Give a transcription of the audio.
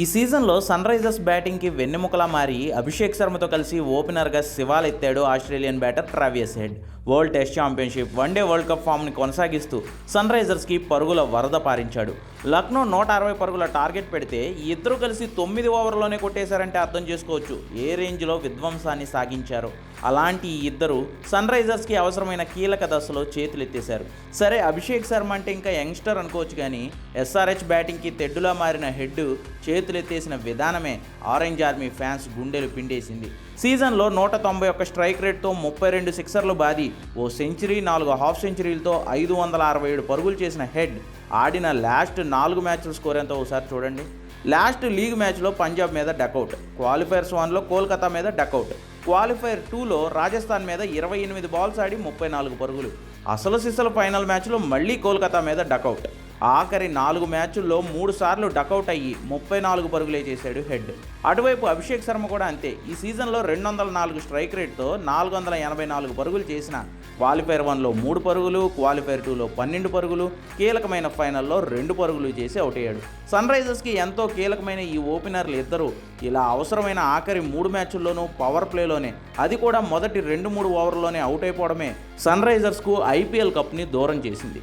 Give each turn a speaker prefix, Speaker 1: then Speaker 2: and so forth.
Speaker 1: ఈ సీజన్లో sun Risers బ్యాటింగ్కి వెన్నెముకలా మారి అభిషేక్ శర్మతో కలిసి ఓపెనర్గా శివాలెత్తాడు Australian batter Travis Head. World test championship one day world cup ఫామ్ని కొనసాగిస్తూ సన్ రైజర్స్కి పరుగుల వరద పారించాడు. లక్నో నూట అరవై పరుగుల టార్గెట్ పెడితే ఈ ఇద్దరు కలిసి తొమ్మిది ఓవర్లోనే కొట్టేశారంటే అర్థం చేసుకోవచ్చు. ఏ రేంజ్లో విధ్వంసాన్ని సాగించారు. అలాంటి ఈ ఇద్దరు సన్ రైజర్స్కి అవసరమైన కీలక దశలో చేతులెత్తేశారు. సరే అభిషేక్ శర్మ అంటే ఇంకా యంగ్స్టర్ అనుకోవచ్చు కానీ ఎస్ఆర్హెచ్ బ్యాటింగ్కి తెడ్డులా మారిన హెడ్ చేతులెత్తేసిన విధానమే ఆరెంజ్ ఆర్మీ ఫ్యాన్స్ గుండెలు పిండేసింది. సీజన్లో నూట తొంభై ఒక్క స్ట్రైక్ రేట్తో ముప్పై రెండు సిక్సర్లు బాది ఓ సెంచరీ నాలుగు హాఫ్ సెంచరీలతో ఐదు వందల అరవై ఏడు పరుగులు చేసిన హెడ్ ఆడిన లాస్ట్ నాలుగు మ్యాచ్ల స్కోర్ ఎంతో ఒకసారి చూడండి. లాస్ట్ లీగ్ మ్యాచ్లో పంజాబ్ మీద డకౌట్ క్వాలిఫైర్స్ వన్లో కోల్కతా మీద డకౌట్ క్వాలిఫైర్ టూలో రాజస్థాన్ మీద ఇరవై ఎనిమిది బాల్స్ ఆడి ముప్పై నాలుగు పరుగులు. అసలు సిసలు ఫైనల్ మ్యాచ్లో మళ్ళీ కోల్కతా మీద డకౌట్ ఆఖరి నాలుగు మ్యాచ్ల్లో మూడు సార్లు డకౌట్ అయ్యి ముప్పై నాలుగు పరుగులే చేశాడు హెడ్. అటువైపు అభిషేక్ శర్మ కూడా అంతే. ఈ సీజన్లో రెండు వందల నాలుగు స్ట్రైక్ రేట్తో నాలుగు వందల ఎనభై నాలుగు పరుగులు చేసిన క్వాలిఫైర్ వన్లో మూడు పరుగులు క్వాలిఫైర్ టూలో పన్నెండు పరుగులు కీలకమైన ఫైనల్లో రెండు పరుగులు చేసి అవుట్ అయ్యాడు. సన్ రైజర్స్కి ఎంతో కీలకమైన ఈ ఓపెనర్లు ఇద్దరు. ఇలా అవసరమైన ఆఖరి మూడు మ్యాచ్ల్లోనూ పవర్ ప్లేలోనే అది కూడా మొదటి రెండు మూడు ఓవర్లోనే అవుట్ అయిపోవడమే సన్ రైజర్స్కు ఐపీఎల్ కప్ని దూరం చేసింది.